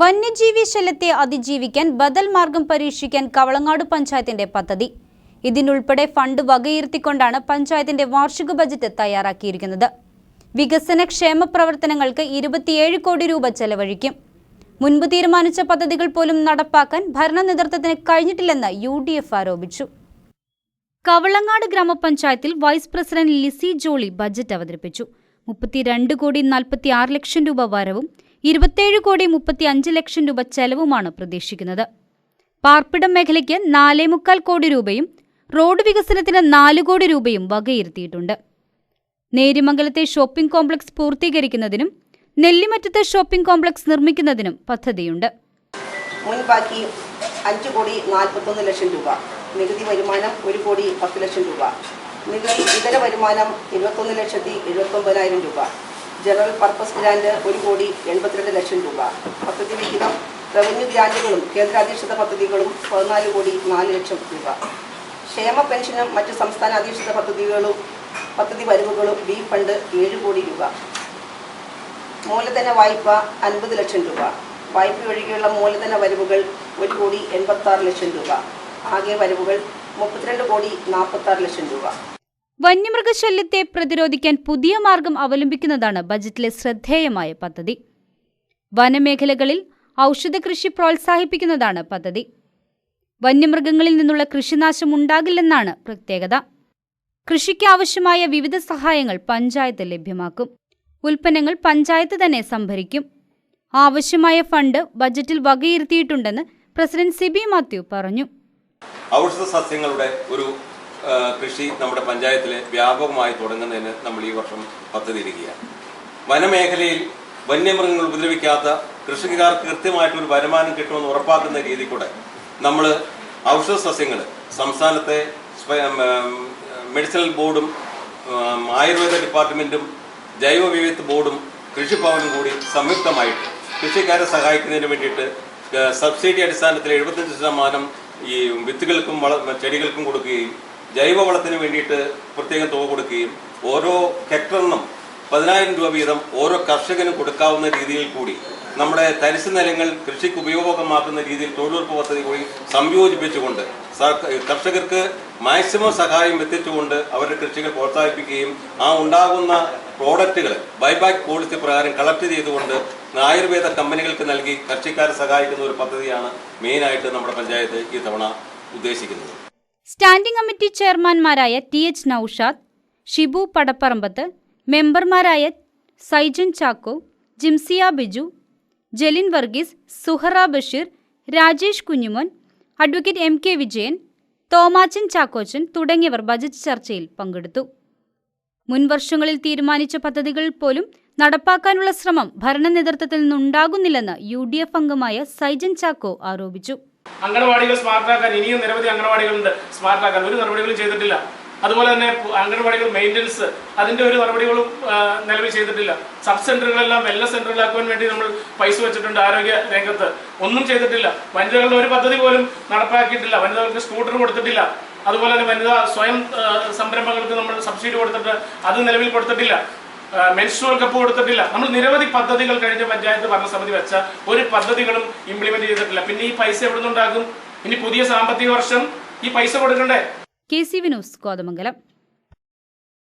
വന്യജീവി ശല്യത്തെ അതിജീവിക്കാൻ ബദൽ മാർഗം പരീക്ഷിക്കാൻ കവളങ്ങാട് പഞ്ചായത്തിന്റെ പദ്ധതി. ഇതിനുൾപ്പെടെ ഫണ്ട് വകയിരുത്തിക്കൊണ്ടാണ് പഞ്ചായത്തിന്റെ വാർഷിക ബജറ്റ് തയ്യാറാക്കിയിരിക്കുന്നത്. വികസന ക്ഷേമ പ്രവർത്തനങ്ങൾക്ക് ഇരുപത്തിയേഴ് കോടി രൂപ ചെലവഴിക്കും. മുൻപ് തീരുമാനിച്ച പദ്ധതികൾ പോലും നടപ്പാക്കാൻ ഭരണ നേതൃത്വത്തിന് കഴിഞ്ഞിട്ടില്ലെന്ന് യു ഡി എഫ് ആരോപിച്ചു. കവളങ്ങാട് ഗ്രാമപഞ്ചായത്തിൽ vice president Lissy Jolly budget അവതരിപ്പിച്ചു. മുപ്പത്തിരണ്ട് കോടി നാൽപ്പത്തി ലക്ഷം രൂപ വരവും ഇരുപത്തിയേഴ് കോടി മുപ്പത്തി അഞ്ച് ലക്ഷം രൂപ ചെലവുമാണ് പ്രതീക്ഷിക്കുന്നത്. പാർപ്പിടം മേഖലയ്ക്ക് നാലേ മുക്കാൽ കോടി രൂപയും റോഡ് വികസനത്തിന് നാല് കോടി രൂപയും വകയിരുത്തിയിട്ടുണ്ട്. നേരിമംഗലത്തെ ഷോപ്പിംഗ് കോംപ്ലക്സ് പൂർത്തീകരിക്കുന്നതിനും നെല്ലിമറ്റത്തെ ഷോപ്പിംഗ് കോംപ്ലക്സ് നിർമ്മിക്കുന്നതിനും പദ്ധതിയുണ്ട്. മുൻപാക്കി അഞ്ച് കോടി നാൽപ്പത്തൊന്ന് ലക്ഷം രൂപ നികുതി വരുമാനം ഒരു കോടി പത്ത് ലക്ഷം രൂപ നികുതി ഇതര വരുമാനം ഇരുപത്തൊന്ന് ലക്ഷത്തി എഴുപത്തൊമ്പതിനായിരം രൂപ ജനറൽ പർപ്പസ് ഗ്രാൻഡ് ഒരു കോടി എൺപത്തിരണ്ട് ലക്ഷം രൂപ. പദ്ധതി വിഹിതം റവന്യൂ ഗ്രാൻഡുകളും കേന്ദ്രാധീക്ഷിത പദ്ധതികളും പതിനാല് കോടി നാല് ലക്ഷം രൂപ. ക്ഷേമ പെൻഷനും മറ്റ് സംസ്ഥാന അധീക്ഷിത പദ്ധതികളും പദ്ധതി വരവുകളും ബി ഫണ്ട് ഏഴ് കോടി രൂപ. മൂലധന വായ്പ അൻപത് ലക്ഷം രൂപ. വായ്പ ഒഴികെയുള്ള മൂലധന വരവുകൾ ഒരു കോടി എൺപത്തി ആറ് ലക്ഷം രൂപ. ആകെ വരവുകൾ മുപ്പത്തിരണ്ട് കോടി നാൽപ്പത്തി ആറ് ലക്ഷം രൂപ. വന്യമൃഗശല്യത്തെ പ്രതിരോധിക്കാൻ പുതിയ മാർഗം അവലംബിക്കുന്നതാണ് ബജറ്റിലെ ശ്രദ്ധേയമായ പദ്ധതി. വനമേഖലകളിൽ ഔഷധ കൃഷി പ്രോത്സാഹിപ്പിക്കുന്നതാണ് പദ്ധതി. വന്യമൃഗങ്ങളിൽ നിന്നുള്ള കൃഷിനാശം ഉണ്ടാകില്ലെന്നാണ് പ്രത്യേകത. കൃഷിക്ക് ആവശ്യമായ വിവിധ സഹായങ്ങൾ പഞ്ചായത്ത് ലഭ്യമാക്കും. ഉൽപ്പന്നങ്ങൾ പഞ്ചായത്ത് തന്നെ സംഭരിക്കും. ആവശ്യമായ ഫണ്ട് ബജറ്റിൽ വകയിരുത്തിയിട്ടുണ്ടെന്ന് പ്രസിഡന്റ് സിബി മാത്യു പറഞ്ഞു. ഔഷധ സസ്യങ്ങളുടെ ഒരു കൃഷി നമ്മുടെ പഞ്ചായത്തിൽ വ്യാപകമായി തുടങ്ങുന്നതിന് നമ്മൾ ഈ വർഷം പദ്ധതിയിടുകയാണ്. വനമേഖലയിൽ വന്യമൃഗങ്ങൾ ഉപദ്രവിക്കാത്ത കൃഷിക്കാർക്ക് കൃത്യമായിട്ടൊരു വരുമാനം കിട്ടുമെന്ന് ഉറപ്പാക്കുന്ന രീതി കൂടെ നമ്മൾ ഔഷധ സസ്യങ്ങൾ സംസ്ഥാനത്തെ മെഡിസിനൽ ബോർഡും ആയുർവേദ ഡിപ്പാർട്ട്മെന്റും ജൈവ വിവിധ ബോർഡും കൃഷിഭവനും കൂടി സംയുക്തമായിട്ട് കൃഷിക്കാരെ സഹായിക്കുന്നതിന് വേണ്ടിയിട്ട് സബ്സിഡി അടിസ്ഥാനത്തിൽ എഴുപത്തഞ്ച് ശതമാനം ഈ വിത്തുകൾക്കും വള ചെടികൾക്കും കൊടുക്കുകയും ജൈവവളത്തിന് വേണ്ടിയിട്ട് പ്രത്യേകം തുക കൊടുക്കുകയും ഓരോ ഹെക്ടറിനും പതിനായിരം രൂപ വീതം ഓരോ കർഷകനും കൊടുക്കാവുന്ന രീതിയിൽ കൂടി നമ്മുടെ തരിശു നിലങ്ങൾ കൃഷിക്ക് ഉപയോഗമാക്കുന്ന രീതിയിൽ തൊഴിലുറപ്പ് പദ്ധതി കൂടി സംയോജിപ്പിച്ചുകൊണ്ട് കർഷകർക്ക് മാക്സിമം സഹായം എത്തിച്ചുകൊണ്ട് അവരുടെ കൃഷികൾ പ്രോത്സാഹിപ്പിക്കുകയും ആ ഉണ്ടാകുന്ന പ്രോഡക്റ്റുകൾ ബൈബാക്ക് പോളിസി പ്രകാരം കളക്ട് ചെയ്തുകൊണ്ട് ആയുർവേദ കമ്പനികൾക്ക് നൽകി കർഷക്കാരെ സഹായിക്കുന്ന ഒരു പദ്ധതിയാണ് മെയിനായിട്ട് നമ്മുടെ പഞ്ചായത്ത് ഈ തവണ ഉദ്ദേശിക്കുന്നത്. സ്റ്റാൻഡിംഗ് കമ്മിറ്റി ചെയർമാൻമാരായ ടി എച്ച് നൌഷാദ് ഷിബു പടപ്പറമ്പത്ത് മെമ്പർമാരായ Saijan Chacko Jimsiya Biju Jalin Varghese Suhara Basheer Rajesh Kunjumon advocate M K Vijayan Thomachan Chackochan തുടങ്ങിയവർ ബജറ്റ് ചർച്ചയിൽ പങ്കെടുത്തു. മുൻ വർഷങ്ങളിൽ തീരുമാനിച്ച പദ്ധതികൾ പോലും നടപ്പാക്കാനുള്ള ശ്രമം ഭരണ നേതൃത്വത്തിൽ നിന്നുണ്ടാകുന്നില്ലെന്ന് യു ഡി എഫ് അംഗമായ സൈജൻ ചാക്കോ ആരോപിച്ചു. അംഗനവാടികൾ സ്മാർട്ടാക്കാൻ ഇനിയും നിരവധി അംഗനവാടികളുണ്ട്. സ്മാർട്ടാക്കാൻ ഒരു നടപടികളും ചെയ്തിട്ടില്ല. അതുപോലെ തന്നെ അംഗൻവാടികൾ മെയിന്റനൻസ് അതിന്റെ ഒരു നടപടികളും നിലവിൽ ചെയ്തിട്ടില്ല. സബ് സെന്ററുകളെല്ലാം എല്ലാ സെന്ററുകളാക്കുവാൻ വേണ്ടി നമ്മൾ പൈസ വെച്ചിട്ടുണ്ട് ആരോഗ്യ രംഗത്ത്. ഒന്നും ചെയ്തിട്ടില്ല. വനിതകളുടെ ഒരു പദ്ധതി പോലും നടപ്പാക്കിയിട്ടില്ല. വനിതകൾക്ക് സ്കൂട്ടർ കൊടുത്തിട്ടില്ല. അതുപോലെ തന്നെ വനിതാ സ്വയം സംരംഭങ്ങൾക്ക് നമ്മൾ സബ്സിഡി കൊടുത്തിട്ട് അത് നിലവിൽ കൊടുത്തിട്ടില്ല. മെൻസ്ട്രുവൽ കപ്പ് കൊടുത്തിട്ടില്ല. നമ്മൾ നിരവധി പദ്ധതികൾ കഴിഞ്ഞ പഞ്ചായത്ത് ഭരണസമിതി വെച്ച ഒരു പദ്ധതികളും ഇംപ്ലിമെന്റ് ചെയ്തിട്ടില്ല. പിന്നെ ഈ പൈസ എവിടെ നിന്നുണ്ടാകും ഇനി പുതിയ സാമ്പത്തിക വർഷം ഈ പൈസ കൊടുക്കണ്ടേ? K C Vinos Kothamangalam.